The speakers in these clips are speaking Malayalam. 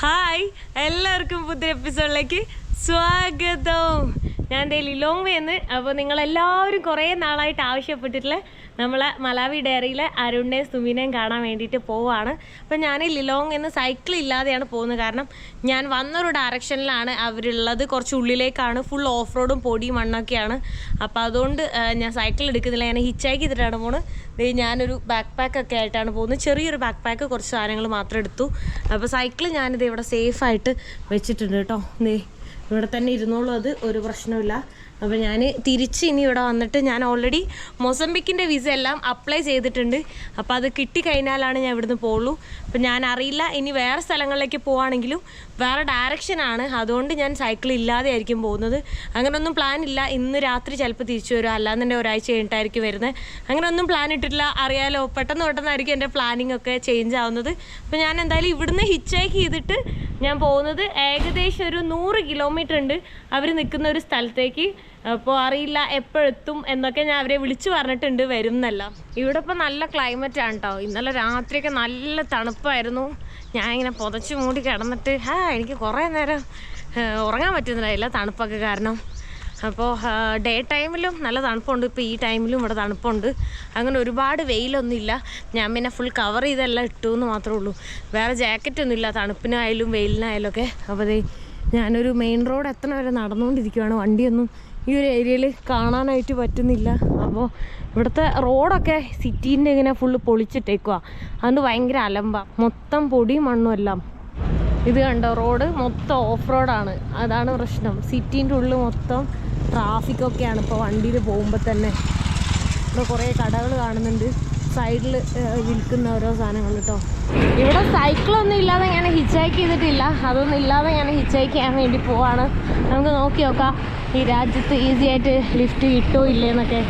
ഹായ് എല്ലാവർക്കും പുതിയ എപ്പിസോഡിലേക്ക് സ്വാഗതം. ഞാൻ ഡെയിലി ലോങ് വേന്ന് അപ്പോൾ നിങ്ങളെല്ലാവരും കുറേ നാളായിട്ട് ആവശ്യപ്പെട്ടിട്ടുള്ള നമ്മളെ മലാവി ഡയറിയിലെ അരുണിനെയും സുമിനെയും കാണാൻ വേണ്ടിയിട്ട് പോവാണ്. അപ്പം ഞാൻ ലിലോങ് എന്ന് സൈക്കിൾ ഇല്ലാതെയാണ് പോകുന്നത്. കാരണം ഞാൻ വന്നൊരു ഡയറക്ഷനിലാണ് അവരുള്ളത്. കുറച്ച് ഉള്ളിലേക്കാണ്. ഫുൾ ഓഫ് റോഡും പൊടിയും മണ്ണൊക്കെയാണ്. അപ്പോൾ അതുകൊണ്ട് ഞാൻ സൈക്കിൾ എടുക്കുന്നില്ല. ഞാൻ ഹിച്ചാക്കി ചെയ്തിട്ടാണ് പോകുന്നത് ഞാനൊരു ബാക്ക് പാക്ക് ഒക്കെ ആയിട്ടാണ് പോകുന്നത്. ചെറിയൊരു ബാക്ക് പാക്ക് കുറച്ച് സാധനങ്ങൾ മാത്രം എടുത്തു. അപ്പോൾ സൈക്കിൾ ഞാനിത് ഇവിടെ സേഫായിട്ട് വെച്ചിട്ടുണ്ട് കേട്ടോ. ദേ ഇവിടെ തന്നെ ഇരുന്നോളൂ. അത് ഒരു പ്രശ്നമില്ല അപ്പോൾ ഞാൻ തിരിച്ച് ഇനി ഇവിടെ വന്നിട്ട് ഞാൻ ഓൾറെഡി മൊസംബിക്കിന്റെ വിസ എല്ലാം അപ്ലൈ ചെയ്തിട്ടുണ്ട്. അപ്പോൾ അത് കിട്ടിക്കഴിഞ്ഞാലാണ് ഞാൻ ഇവിടുന്ന് പോകുള്ളൂ അപ്പോൾ ഞാൻ അറിയില്ല ഇനി വേറെ സ്ഥലങ്ങളിലേക്ക് പോവാണെങ്കിലും വേറെ ഡയറക്ഷനാണ് അതുകൊണ്ട് ഞാൻ സൈക്കിൾ ഇല്ലാതെ ആയിരിക്കും പോകുന്നത്. അങ്ങനെയൊന്നും പ്ലാൻ ഇല്ല. ഇന്ന് രാത്രി ചിലപ്പോൾ തിരിച്ചു വരും. അല്ലാന്നെ ഒരാഴ്ച കഴിഞ്ഞിട്ടായിരിക്കും വരുന്നത്. അങ്ങനെയൊന്നും പ്ലാൻ ഇട്ടിട്ടില്ല. അറിയാലോ പെട്ടെന്ന് പെട്ടെന്നായിരിക്കും എന്റെ പ്ലാനിങ് ഒക്കെ ചേഞ്ച് ആവുന്നത്. അപ്പോൾ ഞാൻ എന്തായാലും ഇവിടുന്ന് ഹിച്ചേക്ക് ചെയ്തിട്ട് ഞാൻ പോകുന്നത് ഏകദേശം ഒരു നൂറ് കിലോമീറ്റർ ഉണ്ട്. അവർ നിൽക്കുന്ന ഒരു സ്ഥലത്തേക്ക്. അപ്പോൾ അറിയില്ല എപ്പോഴെത്തും എന്നൊക്കെ ഞാൻ അവരെ വിളിച്ചു പറഞ്ഞിട്ടുണ്ട് വരും എന്നെല്ലാം ഇവിടെ ഇപ്പോൾ നല്ല ക്ലൈമറ്റ് ആണ് കേട്ടോ ഇന്നലെ രാത്രിയൊക്കെ നല്ല തണുപ്പായിരുന്നു. ഞാൻ ഇങ്ങനെ പുതച്ച് മൂടി കിടന്നിട്ട് ആ എനിക്ക് കുറേ നേരം ഉറങ്ങാൻ പറ്റുന്നില്ല തണുപ്പൊക്കെ കാരണം. അപ്പോൾ ഡേ ടൈമിലും നല്ല തണുപ്പുണ്ട്. ഇപ്പോൾ ഈ ടൈമിലും ഇവിടെ തണുപ്പുണ്ട്. അങ്ങനെ ഒരുപാട് വെയിലൊന്നുമില്ല. ഞാൻ പിന്നെ ഫുൾ കവർ ചെയ്തെല്ലാം ഇട്ടു എന്ന് മാത്രമേ ഉള്ളൂ. വേറെ ജാക്കറ്റ് ഒന്നും ഇല്ല തണുപ്പിനായാലും വെയിലിനായാലും ഒക്കെ അപ്പോൾ ഞാനൊരു മെയിൻ റോഡ് എത്തണ വരെ നടന്നുകൊണ്ടിരിക്കുകയാണ് വണ്ടിയൊന്നും ഈ ഒരു ഏരിയയിൽ കാണാനായിട്ട് പറ്റുന്നില്ല. അപ്പോൾ ഇവിടുത്തെ റോഡൊക്കെ സിറ്റീന്റെ ഇങ്ങനെ ഫുള്ള് പൊളിച്ചിട്ടേക്കുക അതുകൊണ്ട് ഭയങ്കര അലമ്പ. മൊത്തം പൊടി മണ്ണും എല്ലാം. ഇത് കണ്ടോ? റോഡ് മൊത്തം ഓഫ് റോഡാണ് അതാണ് പ്രശ്നം. സിറ്റീന്റെ ഉള്ളിൽ മൊത്തം ട്രാഫിക്കൊക്കെയാണ് ഇപ്പോൾ വണ്ടിയിൽ പോകുമ്പോൾ തന്നെ. ഇവിടെ കുറേ കടകൾ കാണുന്നുണ്ട്. സൈഡിൽ വിൽക്കുന്ന ഓരോ സാധനങ്ങൾ കേട്ടോ ഇവിടെ സൈക്കിളൊന്നും ഇല്ലാതെ ഞാൻ ഹിച്ചൈക്ക് ചെയ്തിട്ടില്ല. അതൊന്നും ഇല്ലാതെ ഞാൻ ഹിച്ചൈക്ക് ചെയ്യാൻ വേണ്ടി പോവാണ്. നമുക്ക് നോക്കി നോക്കാം. ഈ രാജ്യത്ത് ഈസി ആയിട്ട് ലിഫ്റ്റ് കിട്ടുമോ ഇല്ലേന്നൊക്കെ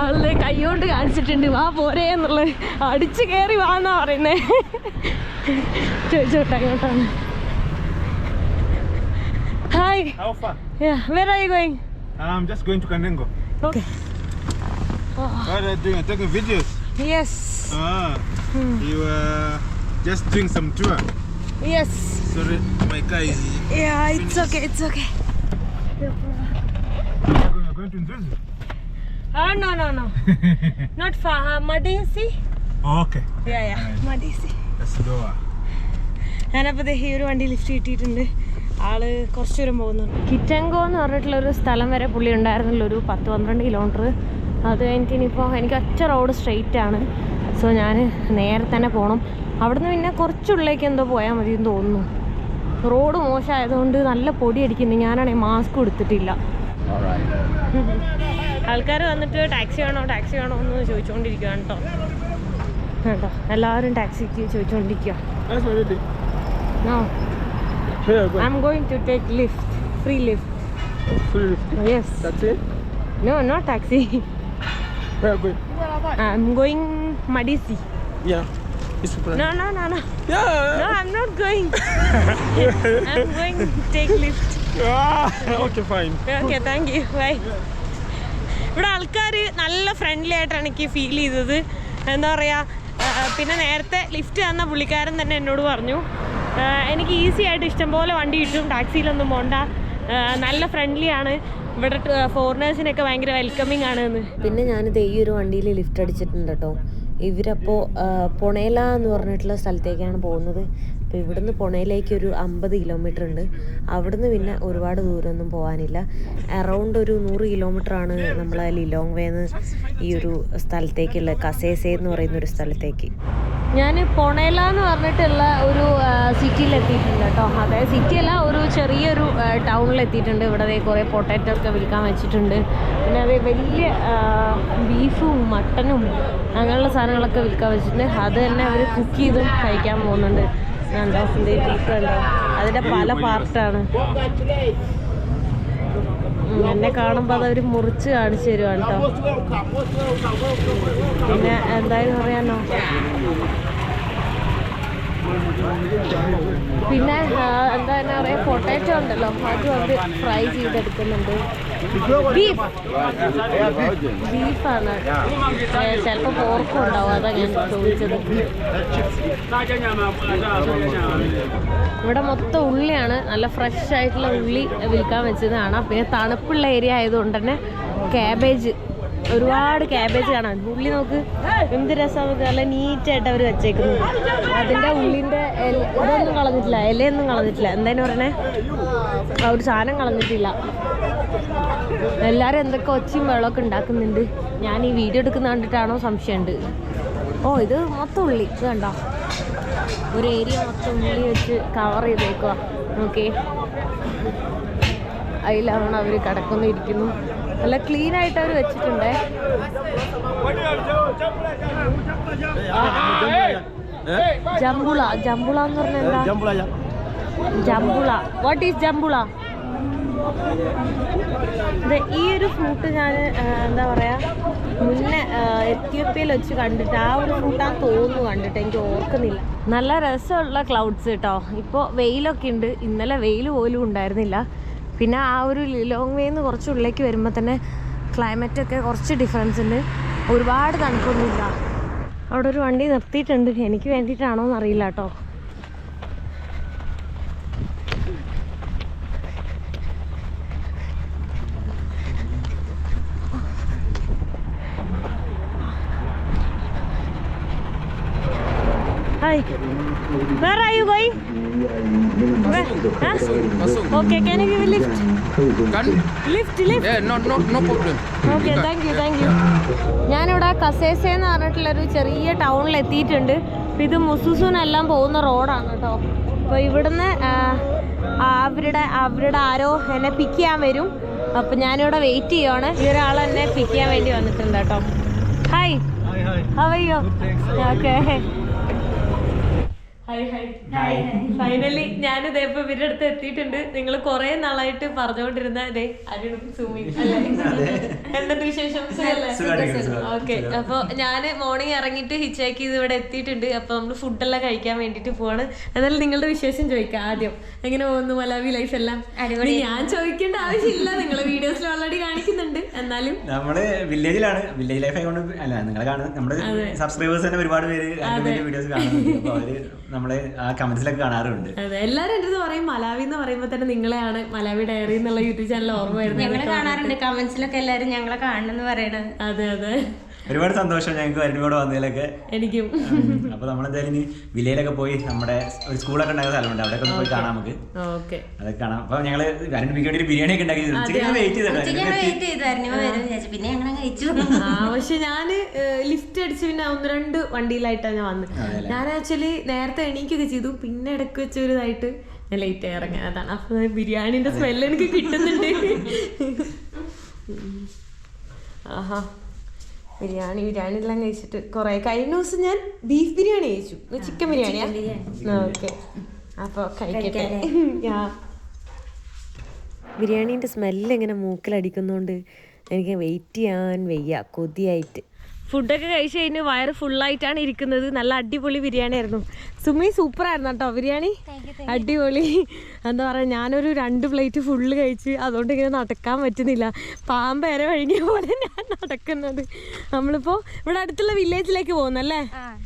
ആളെ കൈകൊണ്ട് കാണിച്ചിട്ടുണ്ട് വാ പോരേ എന്നുള്ളത് അടിച്ചു കയറി വാന്നാ പറയുന്നേ ചോദിച്ചോട്ടെ അങ്ങോട്ടാണ് hi How far? Where are you going I'm just going to Kanengo. Okay What are you doing? Taking videos? Yes Ah, you uh, just doing some tour. Yes Sorry, my car is. It's okay it's okay You're going, you're going to Nzuzu? ആ no, no, no Not Faha, മഡീസി Oh, okay. Yeah, yeah, മഡീസി Let's go. ഞാനപ്പോൾ ദേ ഈ ഒരു വണ്ടി ലിഫ്റ്റ് കിട്ടിയിട്ടുണ്ട്. ആൾ കുറച്ച് ദൂരം പോകുന്നുണ്ട് കിറ്റങ്കോ എന്ന് പറഞ്ഞിട്ടുള്ള ഒരു സ്ഥലം വരെ പുള്ളി ഉണ്ടായിരുന്നല്ലോ ഒരു പത്ത് പന്ത്രണ്ട് കിലോമീറ്റർ അത് കഴിഞ്ഞിട്ട് ഇനിയിപ്പോൾ എനിക്ക് ഒറ്റ റോഡ് സ്ട്രെയിറ്റ് ആണ്. സോ ഞാൻ നേരെ തന്നെ പോകണം അവിടുന്ന് പിന്നെ കുറച്ചുള്ളിലേക്ക് എന്തോ പോയാൽ മതി എന്ന് തോന്നുന്നു. റോഡ് മോശമായതുകൊണ്ട് നല്ല പൊടി അടിക്കുന്നു ഞാനാണെങ്കിൽ മാസ്ക് കൊടുത്തിട്ടില്ല ആൾക്കാർ വന്നിട്ട് ടാക്സി വേണോ ടാക്സി വേണോ എന്ന് ചോദിച്ചുകൊണ്ടിരിക്കുകയാണ് കേട്ടോ കേട്ടോ എല്ലാവരും ടാക്സിക്ക് ചോദിച്ചുകൊണ്ടിരിക്കുക. No Where are you going? I'm going to take lift, free lift. Full lift. Yes. That's it? No. Yeah. No, no, no. Yeah. No, I'm not going. I'm going to take lift. Ah, okay, fine. Okay, thank you. Bye. ഇവിടെ ആൾക്കാർ നല്ല ഫ്രണ്ട്ലി ആയിട്ടാണ് എനിക്ക് ഫീൽ ചെയ്തത്. എന്താ പറയുക പിന്നെ നേരത്തെ ലിഫ്റ്റ് തന്ന പുള്ളിക്കാരൻ തന്നെ എന്നോട് പറഞ്ഞു എനിക്ക് ഈസി ആയിട്ട് ഇഷ്ടംപോലെ വണ്ടി കിട്ടും ടാക്സിയിലൊന്നും പോണ്ട. നല്ല ഫ്രണ്ട്ലി ആണ്. ഇവിടെ ഫോറിനേഴ്സിനൊക്കെ ഭയങ്കര വെൽക്കമിങ് ആണ് എന്ന്. പിന്നെ ഞാനിത് ഈ ഒരു വണ്ടിയിൽ ലിഫ്റ്റ് അടിച്ചിട്ടുണ്ട് കേട്ടോ. ഇവരപ്പോൾ പൊണേല എന്ന് പറഞ്ഞിട്ടുള്ള സ്ഥലത്തേക്കാണ് പോകുന്നത്. അപ്പോൾ ഇവിടുന്ന് പുണയിലേക്ക് ഒരു അമ്പത് കിലോമീറ്റർ ഉണ്ട്. അവിടുന്ന് പിന്നെ ഒരുപാട് ദൂരമൊന്നും പോകാനില്ല അറൗണ്ട് ഒരു നൂറ് കിലോമീറ്റർ ആണ് നമ്മളെ ലിലോങ് വേന്ന് ഈ ഒരു സ്ഥലത്തേക്കുള്ള കസേസെ എന്ന് പറയുന്ന ഒരു സ്ഥലത്തേക്ക്. ഞാൻ പൊണേല എന്ന് പറഞ്ഞിട്ടുള്ള ഒരു സിറ്റിയിൽ എത്തിയിട്ടുണ്ട് കേട്ടോ. അതായത് സിറ്റിയല്ല ഒരു ചെറിയൊരു ടൗണിൽ എത്തിയിട്ടുണ്ട് ഇവിടെ ദേ കുറേ പൊട്ടാറ്റോ ഒക്കെ വിൽക്കാൻ വെച്ചിട്ടുണ്ട്. പിന്നെ അതേ വലിയ ബീഫും മട്ടനും അങ്ങനെയുള്ള സാധനങ്ങളൊക്കെ വിൽക്കാൻ വെച്ചിട്ടുണ്ട്. അത് തന്നെ അവർ കുക്ക് ചെയ്തും കഴിക്കാൻ പോകുന്നുണ്ട്. കണ്ടോ ബീഫ് കണ്ടോ അതിന്റെ പല പാർട്ടാണ് എന്നെ കാണുമ്പോൾ അതവർ മുറിച്ച് കാണിച്ചു തരുവാണ് കേട്ടോ പിന്നെ എന്തായാലും പറയാനോ പിന്നെ എന്താ പറയാ പൊട്ടാറ്റോ ഉണ്ടല്ലോ. അതും അവർ ഫ്രൈ ചെയ്തെടുക്കുന്നുണ്ട്. ബീഫ്. ബീഫാണ്. ചിലപ്പോൾ പോർക്കും ഉണ്ടാവും അതാ ചോദിച്ചത്. ഇവിടെ മൊത്തം ഉള്ളിയാണ്. നല്ല ഫ്രഷ് ആയിട്ടുള്ള ഉള്ളി വിൽക്കാൻ വെച്ചതാണ് പിന്നെ തണുപ്പുള്ള ഏരിയ ആയതുകൊണ്ട് തന്നെ ക്യാബേജ് ഒരുപാട് ക്യാബേജ് കാണാം. ഉള്ളി നോക്ക് എന്ത് രസം നമുക്ക് നല്ല നീറ്റായിട്ട് അവർ വെച്ചേക്കുന്നത് അതിന്റെ ഉള്ളിന്റെ ഇതൊന്നും കളഞ്ഞിട്ടില്ല. ഇലയൊന്നും കളഞ്ഞിട്ടില്ല. എന്തായാലും പറഞ്ഞേ ഒരു സാധനം കളഞ്ഞിട്ടില്ല. എല്ലാവരും എന്തൊക്കെ ഒച്ചയും വെള്ളമൊക്കെ ഉണ്ടാക്കുന്നുണ്ട്? ഞാൻ ഈ വീഡിയോ എടുക്കുന്ന കണ്ടിട്ടാണോ സംശയമുണ്ട്? ഓ ഇത് മൊത്തം ഉള്ളി. ഇത് കണ്ടോ? ഒരു ഏരിയ മൊത്തം ഉള്ളി വെച്ച് കവർ ചെയ്തേക്കുക ഓക്കെ അതിലാണ് അവർ കിടക്കുന്നു ഇരിക്കുന്നു നല്ല ക്ലീൻ ആയിട്ട് അവർ വെച്ചിട്ടുണ്ടേ. ജംബുള ജംബുള എന്ന് പറഞ്ഞാൽ എന്താ? ജംബുള വാട്ട് ഈസ് ജംബുള ഈ ഒരു ഫ്രൂട്ട് ഞാൻ എന്താ പറയാ മുന്നേ എത്യോപ്യയിൽ വെച്ച് കണ്ടിട്ട് ആ ഒരു ഫ്രൂട്ടാന്ന് തോന്നുന്നു കണ്ടിട്ട് എനിക്ക് ഓർക്കുന്നില്ല. നല്ല രസമുള്ള ക്ലൗഡ്സ് കേട്ടോ. ഇപ്പോൾ വെയിലൊക്കെ ഉണ്ട്. ഇന്നലെ വെയിൽ പോലും ഉണ്ടായിരുന്നില്ല. പിന്നെ ആ ഒരു ലോങ് വേന്ന് കുറച്ച് ഉള്ളിലേക്ക് വരുമ്പോൾ തന്നെ ക്ലൈമറ്റൊക്കെ കുറച്ച് ഡിഫറൻസ് ഉണ്ട്. ഒരുപാട് തണുപ്പൊന്നുമില്ല. അവിടെ ഒരു വണ്ടി നിർത്തിയിട്ടുണ്ട്. എനിക്ക് വേണ്ടിയിട്ടാണോ എന്നറിയില്ല കേട്ടോ. Hi. Where are you going? Where? Huh? Okay, can you give a lift? Can? Lift, lift. Yeah, no, no, no problem. Okay, thank you, thank you. ഞാനിവിടെ കസേസ എന്ന് പറഞ്ഞിട്ടുള്ളൊരു ചെറിയ ടൗണിൽ എത്തിയിട്ടുണ്ട് അപ്പോൾ ഇത് മുസുസുനെല്ലാം പോകുന്ന റോഡാണ് കേട്ടോ അപ്പോൾ ഇവിടുന്ന് അവരുടെ അവരുടെ ആരോ എന്നെ പിക്ക് ചെയ്യാൻ വരും അപ്പോൾ ഞാനിവിടെ വെയിറ്റ് ചെയ്യുവാണ് ഈ ഒരാൾ എന്നെ പിക്ക് ചെയ്യാൻ വേണ്ടി വന്നിട്ടുണ്ട് കേട്ടോ hi how are you okay hi hi finally ഞാൻ ഇപ്പൊ ഇവരുടെ അടുത്ത് എത്തിയിട്ടുണ്ട്. നിങ്ങൾ കുറെ നാളായിട്ട് പറഞ്ഞുകൊണ്ടിരുന്ന ഇതേ അരുണും സുമി എന്തുണ്ട് വിശേഷം? ഓക്കെ അപ്പൊ ഞാൻ മോർണിംഗ് ഇറങ്ങിയിട്ട് ഹിച്ചാക്ക് ചെയ്ത് ഇവിടെ എത്തിയിട്ടുണ്ട്. അപ്പൊ നമ്മൾ ഫുഡെല്ലാം കഴിക്കാൻ വേണ്ടിട്ട് പോവാണ്. എന്നാലും നിങ്ങളുടെ വിശേഷം ചോദിക്കാം ആദ്യം. എങ്ങനെ പോകുന്നു മലാവി ലൈഫ് എല്ലാം? ഞാൻ ചോദിക്കേണ്ട ആവശ്യമില്ല. നിങ്ങളെ വീഡിയോസിൽ ഓൾറെഡി കാണിക്കുന്നുണ്ട്. എന്നാലും നമ്മൾ വില്ലേജിലാണ് വില്ലേജ് ലൈഫ് ആയതുകൊണ്ട് അല്ല നിങ്ങളെ കാണുന്നത് നമ്മുടെ സബ്സ്ക്രൈബേഴ്സ് തന്നെ ഒരുപാട് പേര് വീഡിയോസ് കാണുന്നുണ്ട്. നമ്മളെ ആ കമന്റ്സിലൊക്കെ കാണാറുണ്ട്. അതെ എല്ലാരും എന്റെ പറയും മലാവി എന്ന് പറയുമ്പോ തന്നെ നിങ്ങളെയാണ് മലാവി ഡയറി എന്നുള്ള യൂട്യൂബ് ചാനൽ ഓർമ്മ വരുന്നത്. കാണാറുണ്ട് കമന്റ്സിലൊക്കെ എല്ലാരും ഞങ്ങളെ കാണണമെന്ന് പറയണത്. അതെ അതെ. ഒരുപാട് സന്തോഷം ഞങ്ങൾക്ക് വരുന്നോട് വന്നതിലൊക്കെ. എനിക്കും. അപ്പൊ നമ്മളെന്തായാലും ഇനി വിലയിലൊക്കെ പോയി നമ്മുടെ ഒരു സ്കൂളൊക്കെ ഉണ്ടായ സ്ഥലമുണ്ട് അവിടെയൊക്കെ ഒന്ന് പോയി കാണാം നമുക്ക്. ഓക്കെ. അതൊക്കെ കാണാം. അപ്പൊ ഞങ്ങൾ വരണ്ട് ഒരു ബിരിയാണി ഒക്കെ ഉണ്ടാക്കി വെയിറ്റ് ചെയ്തായിരുന്നു പിന്നെ പക്ഷെ ഞാൻ ലിഫ്റ്റ് അടിച്ച് പിന്നെ ഒന്ന് രണ്ട് വണ്ടിയിലായിട്ടാണ് ഞാൻ വന്നത് ഞാൻ ആക്ച്വലി നേരത്തെ എണീക്കൊക്കെ ചെയ്തു. പിന്നെ ഇടയ്ക്ക് വെച്ച ഒരു ഞാൻ ലേറ്റ് ആയി ഇറങ്ങാൻ അതാണ്. അപ്പൊ ബിരിയാണിന്റെ സ്മെല്ല് എനിക്ക് കിട്ടുന്നുണ്ട്. ആഹാ. ബിരിയാണി ബിരിയാണി എല്ലാം കഴിച്ചിട്ട് കുറെ കഴിഞ്ഞ ദിവസം ഞാൻ ബീഫ് ബിരിയാണി കഴിച്ചു. ചിക്കൻ ബിരിയാണിയാ? ഓക്കെ. അപ്പൊ കഴിക്കട്ടെ. ആ ബിരിയാണീന്റെ സ്മെല്ല് ഇങ്ങനെ മൂക്കിലടിക്കുന്നതുകൊണ്ട് എനിക്ക് വെയിറ്റ് ചെയ്യാൻ വയ്യ കൊതിയായിട്ട്. ഫുഡൊക്കെ കഴിച്ച് കഴിഞ്ഞ് വയറ് ഫുള്ളായിട്ടാണ് ഇരിക്കുന്നത്. നല്ല അടിപൊളി ബിരിയാണി ആയിരുന്നു. സുമി സൂപ്പർ ആയിരുന്നു കേട്ടോ ബിരിയാണി. അടിപൊളി. എന്താ പറയുക ഞാനൊരു രണ്ട് പ്ലേറ്റ് ഫുള്ള് കഴിച്ച് അതുകൊണ്ട് ഇങ്ങനെ നടക്കാൻ പറ്റുന്നില്ല. പാമ്പേരെ വഴുകിയ പോലെ ഞാൻ നടക്കുന്നത്. നമ്മളിപ്പോൾ ഇവിടെ അടുത്തുള്ള വില്ലേജിലേക്ക് പോകുന്നല്ലേ?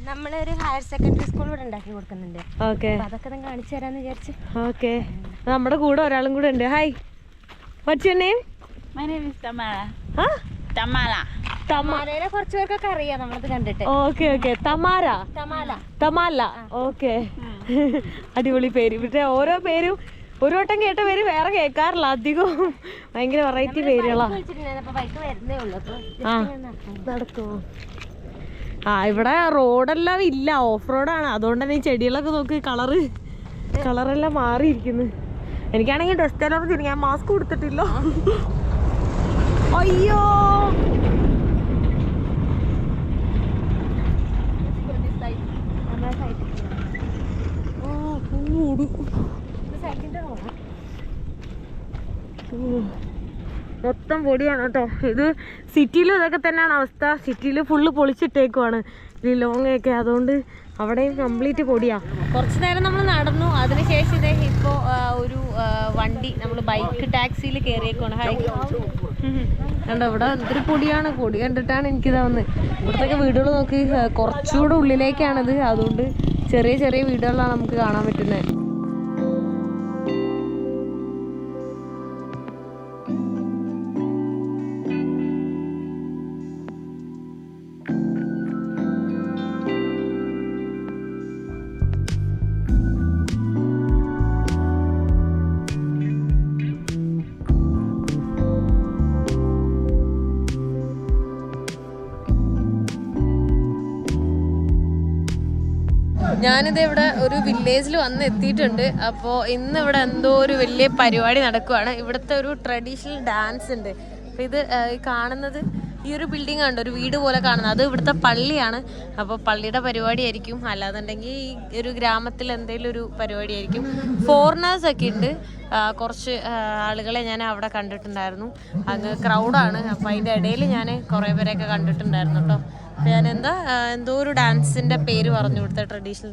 നമ്മളൊരു ഹയർ സെക്കൻഡറി സ്കൂൾ ഇവിടെ ഉണ്ടാക്കി കൊടുക്കുന്നുണ്ട്. ഓക്കെ അപ്പൊ അതൊക്കെ ഞാൻ കാണിച്ചു തരാന്ന് വിചാരിച്ചു. ഓക്കെ നമ്മുടെ കൂടെ ഒരാളും കൂടെ ഉണ്ട്. Hi what's your name my name is Tamara. ആ Tamara. തമാലയിലെ കുറച്ച് പേർക്കൊക്കെ അറിയാം നമ്മളത് കണ്ടിട്ട്. Okay okay. തമാര തമാല. തമാല. ഓക്കെ. അടിപൊളി പേര്. ഇവിടുത്തെ ഓരോ പേരും ഒരു വട്ടം കേട്ട പേര് വേറെ കേൾക്കാറില്ല. അധികവും ഭയങ്കര വെറൈറ്റി പേരുകളാ. ആ. നടക്കുമോ ആ ഇവിടെ റോഡെല്ലാം ഇല്ല. ഓഫ് റോഡാണ് അതുകൊണ്ട് തന്നെ ഈ ചെടികളൊക്കെ നോക്ക് കളറ് കളറെല്ലാം മാറിയിരിക്കുന്നു. എനിക്കാണെങ്കിൽ ഡസ്റ്റ് അലർജി ഞാൻ മാസ്ക് കൊടുത്തിട്ടില്ല അയ്യോ. ഓ ഓടും സൈഡിന്റെ റോഡാ? മൊത്തം പൊടിയാണ് കേട്ടോ. ഇത് സിറ്റിയിലും ഇതൊക്കെ തന്നെയാണ് അവസ്ഥ. സിറ്റിയിൽ ഫുള്ള് പൊളിച്ചിട്ടേക്കുവാണ്. ലിലോങ്ങയൊക്കെ അതുകൊണ്ട് അവിടെയും കംപ്ലീറ്റ് പൊടിയാ. കുറച്ച് നേരം നമ്മൾ നടന്നു. അതിനുശേഷം ഇതേ ഇപ്പോൾ ഒരു വണ്ടി. നമ്മൾ ബൈക്ക് ടാക്സിയിൽ കേറിയേക്കാണ് കണ്ടോ ഇവിടെ എന്തൊരു പൊടിയാണ്. പൊടി കണ്ടിട്ടാണ് എനിക്കിത് വന്ന്. ഇവിടത്തൊക്കെ വീടുകൾ നോക്കി. കുറച്ചുകൂടെ ഉള്ളിലേക്കാണിത്. അതുകൊണ്ട് ചെറിയ ചെറിയ വീടുകളിലാണ് നമുക്ക് കാണാൻ പറ്റുന്നത്. ഞാനിത് ഇവിടെ ഒരു വില്ലേജിൽ വന്ന് എത്തിയിട്ടുണ്ട്. അപ്പോൾ ഇന്ന് ഇവിടെ എന്തോ ഒരു വലിയ പരിപാടി നടക്കുവാണ്. ഇവിടുത്തെ ഒരു ട്രഡീഷണൽ ഡാൻസ് ഉണ്ട്. അപ്പോൾ ഇത് കാണുന്നത് ഈ ഒരു ബിൽഡിംഗ് ഉണ്ട് ഒരു വീട് പോലെ കാണുന്നത്. അത് ഇവിടുത്തെ പള്ളിയാണ്. അപ്പോൾ പള്ളിയുടെ പരിപാടി ആയിരിക്കും. അല്ലാന്നുണ്ടെങ്കിൽ ഈ ഒരു ഗ്രാമത്തിൽ എന്തെങ്കിലും ഒരു പരിപാടി ആയിരിക്കും. ഫോറിനേഴ്സ് ഒക്കെ ഉണ്ട്. കുറച്ച് ആളുകളെ ഞാൻ അവിടെ കണ്ടിട്ടുണ്ടായിരുന്നു. അങ്ങ് ക്രൗഡാണ് അപ്പോൾ അതിന്റെ ഇടയിൽ ഞാൻ കുറേ പേരെയൊക്കെ കണ്ടിട്ടുണ്ടായിരുന്നു കേട്ടോ. അപ്പൊ ഞാൻ എന്താ എന്തോ ഒരു ഡാൻസിന്റെ പേര് പറഞ്ഞു ഇവിടുത്തെ ട്രഡീഷണൽ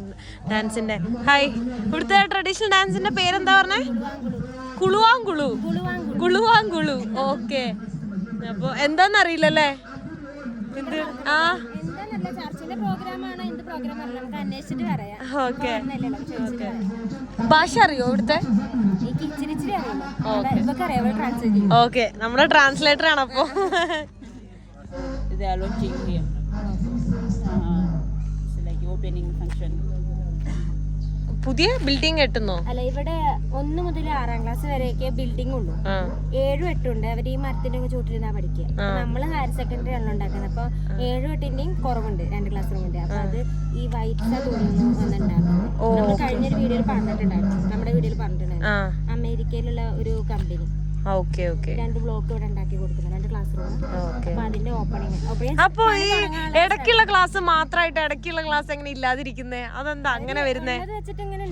ഡാൻസിന്റെ. ഹായ് ഇവിടുത്തെ ട്രഡീഷണൽ ഡാൻസിന്റെ പേരെന്താ പറഞ്ഞേ? കുളുവാങ്കുളു. കുളുവാങ്കുളു. ഓക്കെ അപ്പൊ എന്താന്നറിയില്ലല്ലേ? ഇത് ആ. ഓക്കെ ഭാഷ അറിയോ ഇവിടുത്തെ? ഓക്കെ നമ്മുടെ ട്രാൻസ്ലേറ്റർ ആണ് അപ്പോ They are here. Uh, function function. പുതിയ ബിൽഡിംഗ് കെട്ടുന്നോ അല്ല ഇവിടെ ഒന്ന് മുതൽ ആറാം ക്ലാസ് വരെയൊക്കെ ബിൽഡിംഗ് ഉള്ളൂ. ഏഴും എട്ടും ഉണ്ട്. അവർ ഈ മരത്തിന്റെ ഒക്കെ ചൂട്ടിരുന്നാ പഠിക്കുക. നമ്മൾ ഹയർ സെക്കൻഡറി ആണല്ലോ ഉണ്ടാക്കുന്നത്. അപ്പൊ ഏഴും എട്ടിന്റെയും കുറവുണ്ട് രണ്ട് ക്ലാസ് റൂമിന്റെ അപ്പൊ അത് ഈ വൈറ്റ് തോന്നുന്നു നമ്മൾ കഴിഞ്ഞൊരു വീഡിയോയിൽ പറഞ്ഞിട്ടുണ്ടായിരുന്നു. നമ്മുടെ വീഡിയോയിൽ പറഞ്ഞിട്ടുണ്ടായിരുന്നു. അമേരിക്കയിലുള്ള ഒരു കമ്പനി രണ്ട് ബ്ലോക്ക് ഇവിടെ ഉണ്ടാക്കി കൊടുക്കുന്നു. രണ്ട് ക്ലാസ് റൂം ഓക്കെ. അപ്പൊ അതിന്റെ ഈ ഇടയ്ക്കുള്ള ക്ലാസ് മാത്രമായിട്ട് ഇടയ്ക്കുള്ള ക്ലാസ് എങ്ങനെ ഇല്ലാതിരിക്കുന്നേ? അതെന്താ അങ്ങനെ വരുന്നേ? വെച്ചിട്ട് ഇങ്ങനെ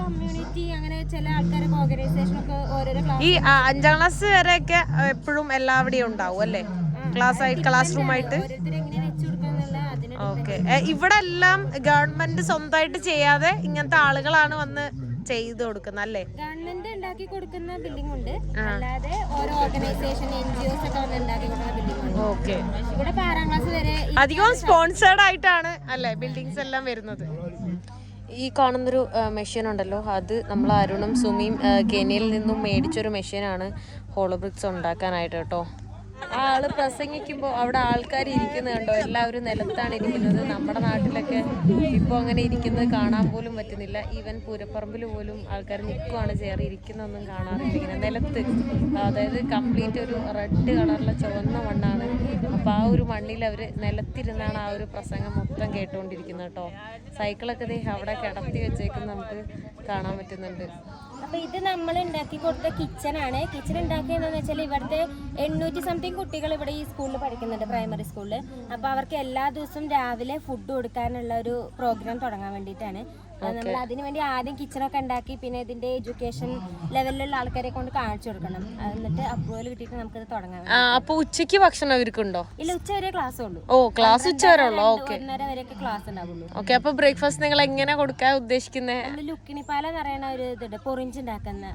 കമ്മ്യൂണിറ്റി അങ്ങനെ ചില ആൾക്കാരൊക്കെ ഓർഗനൈസേഷൻ ഒക്കെ ഓരോരോ ക്ലാസ് ഈ അഞ്ചാം ക്ലാസ് വരെയൊക്കെ എപ്പോഴും എല്ലാവിടെയും ഉണ്ടാവും അല്ലേ? ക്ലാസ് ആയിട്ട് ക്ലാസ് റൂം ആയിട്ട്. ഓരോരുത്തർ എങ്ങനെ വെച്ചു കൊടുക്കാന്നുള്ള അതിന് ഓക്കെ. ഇവിടെ എല്ലാം ഗവൺമെന്റ് സ്വന്തമായിട്ട് ചെയ്യാതെ ഇങ്ങനത്തെ ആളുകളാണ് വന്ന് ചെയ്തു കൊടുക്കുന്നത് അല്ലേ? ഗവൺമെന്റ് ഉണ്ടാക്കി കൊടുക്കുന്ന ബിൽഡിംഗ് ഉണ്ട്. അല്ലാതെ ഓരോ ഓർഗനൈസേഷൻ എൻ ജി ഒക്കെ വന്ന് ഉണ്ടാക്കി കൊടുക്കുന്ന ബിൽഡിംഗ് ഉണ്ട്. ഓക്കെ ഇവിടെ ആറാം ക്ലാസ് വരെ അധികം അധികവും സ്പോൺസേർഡ് ആയിട്ടാണ് അല്ലേ ബിൽഡിങ്സ് എല്ലാം വരുന്നത്? ഈ കാണുന്നൊരു മെഷീൻ ഉണ്ടല്ലോ. അത് നമ്മൾ അരുണും സുമിയും കെനിയിൽ കെനിയയിൽ നിന്നും മേടിച്ചൊരു മെഷീനാണ് ഹോളോബ്രിക്സ് ഉണ്ടാക്കാനായിട്ട് കേട്ടോ. ആ ആൾ പ്രസംഗിക്കുമ്പോൾ അവിടെ ആൾക്കാർ ഇരിക്കുന്നത് കണ്ടോ? എല്ലാവരും നിലത്താണ് ഇരിക്കുന്നത്. നമ്മുടെ നാട്ടിലൊക്കെ ഇപ്പോൾ അങ്ങനെ ഇരിക്കുന്നത് കാണാൻ പോലും പറ്റുന്നില്ല. ഈവൻ പൂരപ്പറമ്പിൽ പോലും ആൾക്കാർ നിൽക്കുവാണ് ചേറി ഇരിക്കുന്നൊന്നും കാണാറില്ല. ഇങ്ങനെ നിലത്ത് അതായത് കംപ്ലീറ്റ് ഒരു റെഡ് കളറിലെ ചുവന്ന മണ്ണാണ്. അപ്പോൾ ആ ഒരു മണ്ണിൽ അവർ നിലത്തിരുന്നാണ് ആ ഒരു പ്രസംഗം മൊത്തം കേട്ടുകൊണ്ടിരിക്കുന്നത് കേട്ടോ. സൈക്കിളൊക്കെ ദേ അവിടെ കിടത്തി വെച്ചേക്കുന്നത് നമുക്ക് കാണാൻ പറ്റുന്നുണ്ട്. അപ്പൊ ഇത് നമ്മൾ ഉണ്ടാക്കി കൊടുത്ത ആണ്. കിച്ചൺ ഉണ്ടാക്കിയതെന്ന് വെച്ചാൽ ഇവിടുത്തെ എണ്ണൂറ്റി സംതിങ് കുട്ടികൾ ഇവിടെ ഈ സ്കൂളിൽ പഠിക്കുന്നുണ്ട് പ്രൈമറി സ്കൂളിൽ അപ്പൊ അവർക്ക് എല്ലാ ദിവസവും രാവിലെ ഫുഡ് കൊടുക്കാനുള്ള ഒരു പ്രോഗ്രാം തുടങ്ങാൻ വേണ്ടിയിട്ടാണ്. നമ്മൾ അതിനുവേണ്ടി ആദ്യം കിച്ചണൊക്കെ ഉണ്ടാക്കി പിന്നെ ഇതിന്റെ എഡ്യൂക്കേഷൻ ലെവലിലുള്ള ആൾക്കാരെ കൊണ്ട് കാണിച്ചു കൊടുക്കണം. എന്നിട്ട് അപ്രൂവൽ കിട്ടിയിട്ട് നമുക്കത് തുടങ്ങാം. അപ്പൊ ഉച്ചയ്ക്ക് ഭക്ഷണം അവർക്കുണ്ടോ? ഇല്ല ഉച്ച വരെ ക്ലാസ് ഉള്ളൂ. ഓ ക്ലാസ് ഉച്ച വരെ ഉള്ളോ. ഓക്കെ ഒന്നര വരെയൊക്കെ ക്ലാസ് ഉണ്ടാവുള്ളൂ. ഓക്കെ അപ്പൊ ബ്രേക്ക്ഫാസ്റ്റ് നിങ്ങൾ എങ്ങനെ കൊടുക്കാൻ ഉദ്ദേശിക്കുന്നത് ലുക്കിണിപ്പാല എന്ന് പറയുന്ന ഒരു ഇതുണ്ട് പൊറിഞ്ച് ഉണ്ടാക്കുന്ന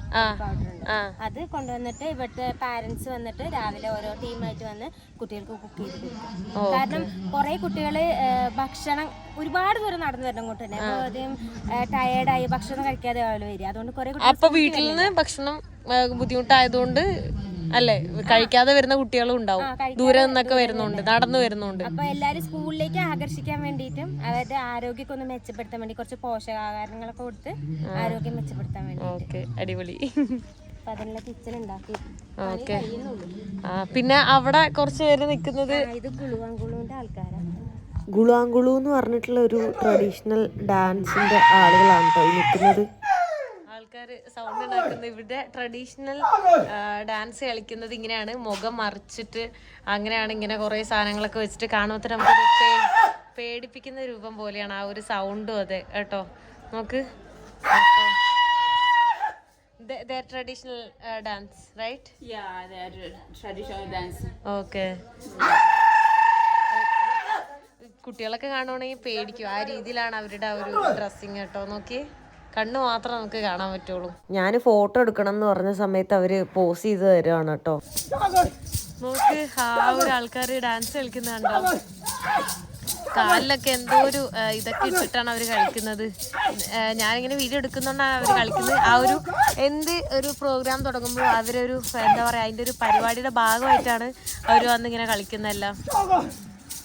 പൗഡർ ഉണ്ട്. അത് കൊണ്ടുവന്നിട്ട് ഇവിടുത്തെ പാരന്റ്സ് വന്നിട്ട് രാവിലെ ഓരോ ടീമായിട്ട് വന്ന് കുട്ടികൾക്ക് കുക്ക് ചെയ്ത് കൊടുക്കും. കാരണം കുറെ കുട്ടികൾ ഭക്ഷണം ഒരുപാട് ദൂരം നടന്നു വരണം കൊണ്ട് തന്നെ. അപ്പൊ ആദ്യം ടയേർഡായി ഭക്ഷണം കഴിക്കാതെ ആൾ വരിക. അതുകൊണ്ട് കുറെ അപ്പൊ വീട്ടിൽ നിന്ന് ഭക്ഷണം ബുദ്ധിമുട്ടായതുകൊണ്ട് അല്ലേ കഴിക്കാതെ വരുന്ന കുട്ടികളും ഉണ്ടാവും. ദൂരെ നിന്നൊക്കെ വരുന്നുണ്ട് നടന്നു വരുന്നുണ്ട്. അപ്പൊ എല്ലാരും സ്കൂളിലേക്ക് ആകർഷിക്കാൻ വേണ്ടിയിട്ടും അവരുടെ ആരോഗ്യമൊക്കെ ഒന്ന് മെച്ചപ്പെടുത്താൻ വേണ്ടി കുറച്ച് പോഷകാഹാരങ്ങളൊക്കെ കൊടുത്ത് ആരോഗ്യം മെച്ചപ്പെടുത്താൻ വേണ്ടി ഓക്കെ അടിപൊളി. ഓക്കെ. ആ പിന്നെ അവിടെ കുറച്ച് പേര് നിൽക്കുന്നത് ഇത് കുളുവാങ്കുളുവിന്റെ ആൾക്കാരാണ് ഗുളാങ്കുളു എന്ന് പറഞ്ഞിട്ടുള്ള ഒരു ട്രഡീഷണൽ ഡാൻസിന്റെ ആളുകളാണ് കേട്ടോ ഈ നിൽക്കുന്നത്. ആൾക്കാർ സൗണ്ട് ഉണ്ടാക്കുന്നത്. ഇവിടെ ട്രഡീഷണൽ ഡാൻസ് കളിക്കുന്നത് ഇങ്ങനെയാണ്. മുഖം മറിച്ചിട്ട് അങ്ങനെയാണ് ഇങ്ങനെ കുറേ സാധനങ്ങളൊക്കെ വെച്ചിട്ട് കാണുമ്പോൾ നമുക്ക് പേടിപ്പിക്കുന്ന രൂപം പോലെയാണ് ആ ഒരു സൗണ്ടും അതെ കേട്ടോ. നോക്ക്. അപ്പൊ traditional dance right Yeah, they're traditional dance. Okay കുട്ടികളൊക്കെ കാണുവാണെങ്കിൽ പേടിക്കും. ആ രീതിയിലാണ് അവരുടെ ആ ഒരു ഡ്രസ്സിങ് കേട്ടോ. നോക്കി. കണ്ണ് മാത്രം നമുക്ക് കാണാൻ പറ്റുള്ളൂ. ഞാൻ ഫോട്ടോ എടുക്കണം എന്ന് പറഞ്ഞ സമയത്ത് അവർ പോസ് ചെയ്ത് തരുവാണ് കേട്ടോ. നോക്ക് ആ ഒരു ആൾക്കാർ ഡാൻസ് കളിക്കുന്നുണ്ടോ കാലിലൊക്കെ എന്തോ ഒരു ഇതൊക്കെ ഇട്ടിട്ടാണ് അവർ കളിക്കുന്നത്. ഞാനിങ്ങനെ വീഡിയോ എടുക്കുന്നോണ്ടാണ് അവർ കളിക്കുന്നത്. ആ ഒരു എന്ത് ഒരു പ്രോഗ്രാം തുടങ്ങുമ്പോൾ അവരൊരു എന്താ പറയാ അതിന്റെ ഒരു പരിപാടിയുടെ ഭാഗമായിട്ടാണ് അവർ വന്നിങ്ങനെ കളിക്കുന്നതെല്ലാം.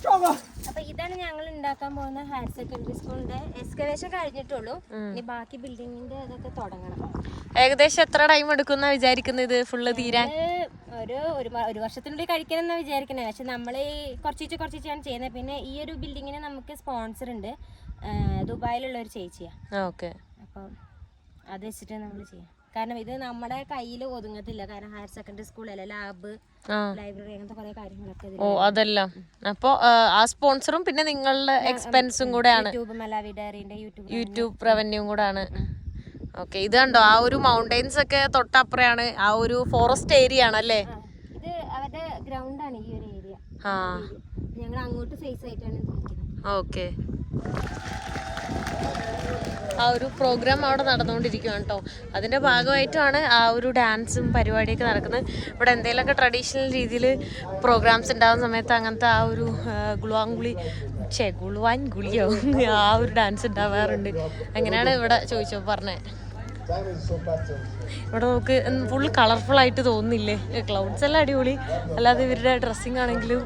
അപ്പൊ ഇതാണ് ഞങ്ങൾ ഉണ്ടാക്കാൻ പോകുന്ന ഹയർ സെക്കൻഡറി സ്കൂളിന്റെ എക്സ്കവേഷൻ കഴിഞ്ഞിട്ടുള്ളൂ. ഇനി ബാക്കി ബിൽഡിങ്ങിന്റെ അതൊക്കെ തുടങ്ങണം. ഏകദേശം എത്ര ടൈം എടുക്കുന്ന വിചാരിക്കുന്നത് ഇത് ഫുള്ള് തീരാൻ? ഒരു ഒരു വർഷത്തിനുള്ളിൽ കഴിക്കണം എന്നാ വിചാരിക്കണേ. പക്ഷെ നമ്മൾ കുറച്ചിച്ച് കുറച്ചിച്ചാണ് ചെയ്യുന്നത്. പിന്നെ ഈ ഒരു ബിൽഡിങ്ങിന് നമുക്ക് സ്പോൺസർ ഉണ്ട്. ദുബായിലുള്ള ഒരു ചേച്ചിയാ. ഓക്കെ. അപ്പം അത് വെച്ചിട്ട് നമ്മൾ ചെയ്യാം. കാരണം ഇത് നമ്മുടെ കയ്യിൽ ഒതുങ്ങത്തില്ല. കാരണം ഹയർ സെക്കൻഡറി സ്കൂളല്ലേ ലാബ് ലൈബ്രറി അങ്ങനത്തെ കുറെ കാര്യങ്ങളൊക്കെ ഇതിൽ ഓ അതെല്ലാം. അപ്പോ ആ സ്പോൺസറും പിന്നെ നിങ്ങളുടെ എക്സ്പെൻസും കൂടെയാണ്. യൂട്യൂബ് റവന്യൂ കൂടാണ്. ഓക്കെ ഇത് കണ്ടോ? ആ ഒരു മൗണ്ടൈൻസ് ഒക്കെ തൊട്ടപ്പുറയാണ്. ആ ഒരു ഫോറസ്റ്റ് ഏരിയ ആണല്ലേ അല്ലേ? ഇത് അവരുടെ ഗ്രൗണ്ടാണ് ഈ ഒരു ഏരിയ ആ. ഞങ്ങൾ അങ്ങോട്ട് ഫേസ് ആയിട്ടാണ് ഓക്കെ. ആ ഒരു പ്രോഗ്രാം അവിടെ നടന്നുകൊണ്ടിരിക്കുകയാണ് കേട്ടോ അതിന്റെ ഭാഗമായിട്ടാണ് ആ ഒരു ഡാൻസും പരിപാടിയൊക്കെ നടക്കുന്നത്. ഇവിടെ എന്തെങ്കിലുമൊക്കെ ട്രഡീഷണൽ രീതിയിൽ പ്രോഗ്രാംസ് ഉണ്ടാകുന്ന സമയത്ത് അങ്ങനത്തെ ആ ഒരു ഗുളുവാങ്കുളി ചെ ഗുളുവാൻ ഗുളിയോ ആ ഒരു ഡാൻസ് ഉണ്ടാവാറുണ്ട്. അങ്ങനെയാണ് ഇവിടെ ചോദിച്ചോ പറഞ്ഞത് ഇവിടെ നമുക്ക് ഫുൾ കളർഫുൾ ആയിട്ട് തോന്നുന്നില്ലേ? ക്ലൗഡ്സ് എല്ലാം അടിപൊളി. അല്ലാതെ ഇവരുടെ ഡ്രസ്സിങ് ആണെങ്കിലും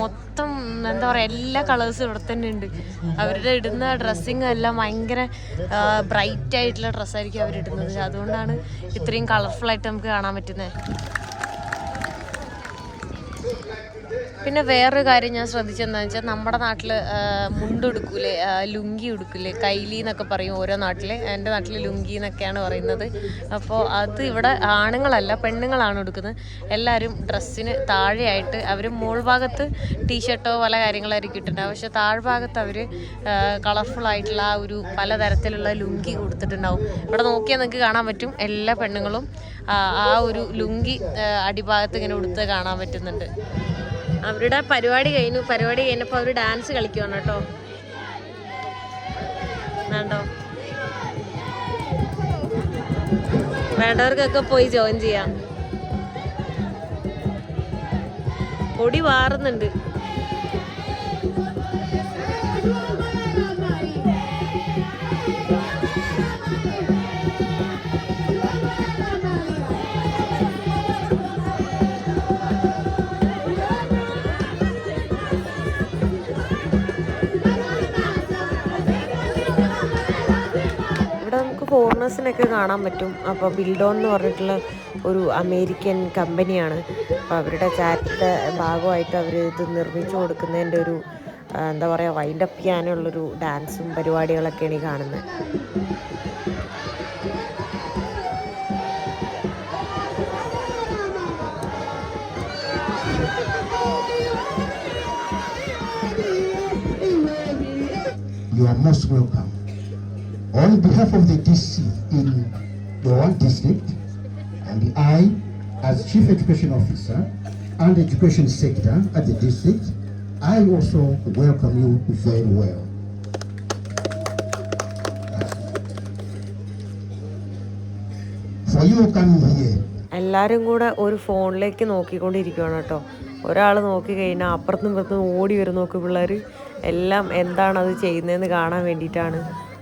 മൊത്തം എന്താ പറയുക എല്ലാ കളേഴ്സും ഇവിടെ തന്നെ ഉണ്ട്. അവരുടെ ഇടുന്ന ഡ്രസ്സിങ് എല്ലാം ഭയങ്കര ബ്രൈറ്റ് ആയിട്ടുള്ള ഡ്രസ്സായിരിക്കും അവരിടുന്നത്. അതുകൊണ്ടാണ് ഇത്രയും കളർഫുൾ ആയിട്ട് നമുക്ക് കാണാൻ പറ്റുന്നത്. പിന്നെ വേറൊരു കാര്യം ഞാൻ ശ്രദ്ധിച്ചെന്താ വെച്ചാൽ നമ്മുടെ നാട്ടിൽ മുണ്ടുടുക്കൂലേ ലുങ്കി ഉടുക്കൂലേ കൈലി എന്നൊക്കെ പറയും ഓരോ നാട്ടിൽ എന്റെ നാട്ടിൽ ലുങ്കി എന്നൊക്കെയാണ് പറയുന്നത്. അപ്പോൾ അത് ഇവിടെ ആണുങ്ങളല്ല പെണ്ണുങ്ങളാണ് ഉടുക്കുന്നത് എല്ലാവരും ഡ്രസ്സിന് താഴെയായിട്ട് അവർ മോൾ ഭാഗത്ത് ടീഷർട്ടോ പല കാര്യങ്ങളായിരിക്കും ഇട്ടിട്ടുണ്ടാവും പക്ഷെ താഴ്ഭാഗത്ത് അവർ കളർഫുൾ ആയിട്ടുള്ള ഒരു പലതരത്തിലുള്ള ലുങ്കി കൊടുത്തിട്ടുണ്ടാവും. ഇവിടെ നോക്കിയാൽ നിങ്ങൾക്ക് കാണാൻ പറ്റും. എല്ലാ പെണ്ണുങ്ങളും ആ ഒരു ലുങ്കി അടിഭാഗത്ത് ഇങ്ങനെ ഉടുത്ത് കാണാൻ പറ്റുന്നുണ്ട്. അവരുടെ പരിപാടി കഴിഞ്ഞു. പരിപാടി കഴിഞ്ഞപ്പോൾ അവർ ഡാൻസ് കളിക്കുവാണ് കേട്ടോ. വേണ്ടോ? വേണ്ടവർക്കൊക്കെ പോയി ജോയിൻ ചെയ്യാം. പൊടി വാറുന്നുണ്ട്. ഫോറിനേഴ്സിനൊക്കെ കാണാൻ പറ്റും. അപ്പോൾ ബിൽഡോൺ എന്ന് പറഞ്ഞിട്ടുള്ള ഒരു അമേരിക്കൻ കമ്പനിയാണ് അപ്പോൾ അവരുടെ ചാറ്റിന്റെ ഭാഗമായിട്ട് അവർ ഇത് നിർമ്മിച്ചു കൊടുക്കുന്നതിന്റെ ഒരു എന്താ പറയുക വൈൻഡ് വൈൻഡപ്പ് ചെയ്യാനുള്ളൊരു ഡാൻസും പരിപാടികളൊക്കെയാണ് ഈ കാണുന്നത് you are most welcome. On behalf of the DC in the one district, and I, as Chief Education Officer and Education Sector at the district, I also welcome you very well. എല്ലാവരും കൂടെ ഒരു ഫോണിലേക്ക് നോക്കിക്കൊണ്ടിരിക്കുകയാണ് കേട്ടോ ഒരാൾ നോക്കി കഴിഞ്ഞാൽ അപ്പുറത്തും ഇപ്പുറത്തും ഓടി വരും നോക്കി പിള്ളേർ എല്ലാം എന്താണ് അത് ചെയ്യുന്നതെന്ന് കാണാൻ വേണ്ടിയിട്ടാണ്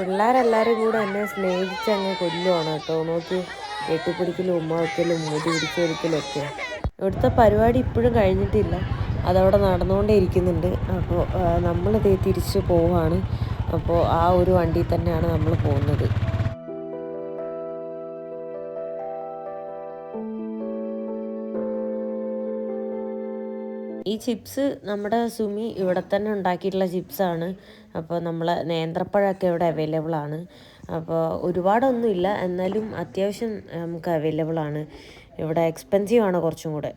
പിള്ളേരെല്ലാവരും കൂടെ എന്നെ സ്നേഹിച്ചങ്ങ് കൊല്ലുവാണ് കേട്ടോ. നോക്കി വെട്ടിപ്പിടിക്കലും ഉമ്മ വയ്ക്കലും മുടി പിടിച്ചൊരുക്കലൊക്കെ ഇവിടുത്തെ പരിപാടി ഇപ്പോഴും കഴിഞ്ഞിട്ടില്ല. അതവിടെ നടന്നുകൊണ്ടേ ഇരിക്കുന്നുണ്ട്. അപ്പോൾ നമ്മളിത് തിരിച്ച് പോവാണ്. അപ്പോൾ ആ ഒരു വണ്ടിയിൽ തന്നെയാണ് നമ്മൾ പോകുന്നത്. ഈ ചിപ്സ് നമ്മുടെ സുമി ഇവിടെ തന്നെ ഉണ്ടാക്കിയിട്ടുള്ള ചിപ്സാണ്. അപ്പോൾ നമ്മൾ നേന്ത്രപ്പഴമൊക്കെ ഇവിടെ അവൈലബിൾ ആണ്. അപ്പോൾ ഒരുപാടൊന്നുമില്ല. എന്നാലും അത്യാവശ്യം നമുക്ക് അവൈലബിൾ ആണ്. ഇവിടെ എക്സ്പെൻസീവ് ആണ് കുറച്ചും കൂടെ.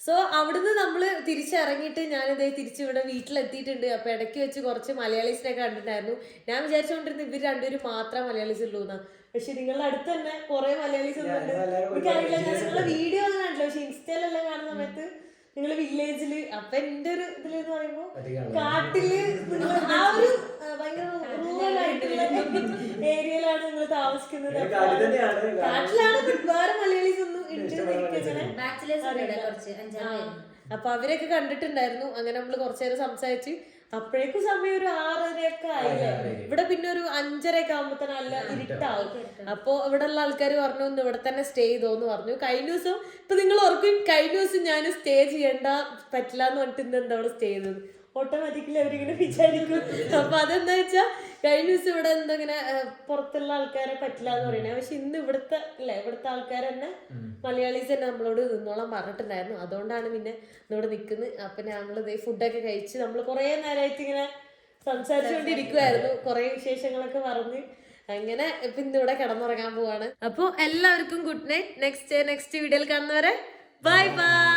സോ അവിടുന്ന് നമ്മൾ തിരിച്ചിറങ്ങിയിട്ട് ഞാനിതേ തിരിച്ച് ഇവിടെ വീട്ടിലെത്തിയിട്ടുണ്ട്. അപ്പോൾ ഇടയ്ക്ക് വെച്ച് കുറച്ച് മലയാളീസിനെ കണ്ടിട്ടുണ്ടായിരുന്നു. ഞാൻ വിചാരിച്ചുകൊണ്ടിരുന്നു ഇവർ രണ്ടുപേരും മാത്രമേ മലയാളീസ് ഉള്ളൂ എന്നാ. പക്ഷെ നിങ്ങളുടെ അടുത്ത് തന്നെ കുറെ മലയാളീസ് ഒന്നും ഉണ്ട് എനിക്കറിയില്ല ഞാൻ നിങ്ങളുടെ വീഡിയോ ഒന്നും കണ്ടില്ല പക്ഷെ ഇൻസ്റ്റയിലെല്ലാം കാണുന്ന സമയത്ത് നിങ്ങൾ വില്ലേജിൽ അപ്പൊ എന്റെ ഒരു ഇതിലെന്ന് പറയുമ്പോ കാട്ടിൽ ആ ഒരു ഭയങ്കര റൂറൽ ആയിട്ടുള്ള ഏരിയയിലാണ് നിങ്ങൾ താമസിക്കുന്നത്. കാട്ടിലാണ് വേറെ മലയാളീസ് ഒന്നും. അപ്പൊ അവരൊക്കെ കണ്ടിട്ടുണ്ടായിരുന്നു. അങ്ങനെ നമ്മൾ കുറച്ചേരം സംസാരിച്ച് അപ്പോഴേക്കും സമയം ഒരു ആറരയൊക്കെ ആയില്ലേ ഇവിടെ പിന്നെ ഒരു അഞ്ചരയൊക്കെ ആകുമ്പോ തന്നെ നല്ല ഇരുട്ടാവും. അപ്പൊ ഇവിടെ ഉള്ള ആൾക്കാർ പറഞ്ഞു ഒന്ന് ഇവിടെ തന്നെ സ്റ്റേ ചെയ്തോന്ന് പറഞ്ഞു. കഴിഞ്ഞ ദിവസം ഇപ്പൊ നിങ്ങൾ ഓർക്കും കഴിഞ്ഞ ദിവസം ഞാൻ സ്റ്റേ ചെയ്യണ്ട പറ്റില്ല എന്ന് പറഞ്ഞിട്ട് ഇന്ന് എന്താ അവിടെ സ്റ്റേ ചെയ്തത്? ഓട്ടോമാറ്റിക്കലി അവരിങ്ങനെ വിചാരിക്കും. അപ്പൊ അതെന്താ വെച്ചാൽ കഴിഞ്ഞ ദിവസം ഇവിടെ എന്താ ഇങ്ങനെ പുറത്തുള്ള ആൾക്കാരെ പറ്റില്ല എന്ന് പറയുന്നത് പക്ഷെ ഇന്ന് ഇവിടുത്തെ അല്ലേ ഇവിടുത്തെ ആൾക്കാർ തന്നെ മലയാളീസ് തന്നെ നമ്മളോട് നിന്നോളം പറഞ്ഞിട്ടുണ്ടായിരുന്നു. അതുകൊണ്ടാണ് പിന്നെ ഇവിടെ നിൽക്കുന്നത് അപ്പൊ ഞങ്ങൾ ഇതേ ഫുഡൊക്കെ കഴിച്ച് നമ്മൾ കുറേ നേരമായിട്ട് ഇങ്ങനെ സംസാരിച്ചുകൊണ്ടിരിക്കുമായിരുന്നു കുറേ വിശേഷങ്ങളൊക്കെ പറഞ്ഞ്. അങ്ങനെ ഇപ്പൊ ഇന്നിവിടെ കിടന്നുറങ്ങാൻ പോവാണ്. അപ്പോൾ എല്ലാവർക്കും ഗുഡ് നൈറ്റ്. നെക്സ്റ്റ് നെക്സ്റ്റ് വീഡിയോയിൽ കാണുന്നവരെ ബൈ ബൈ.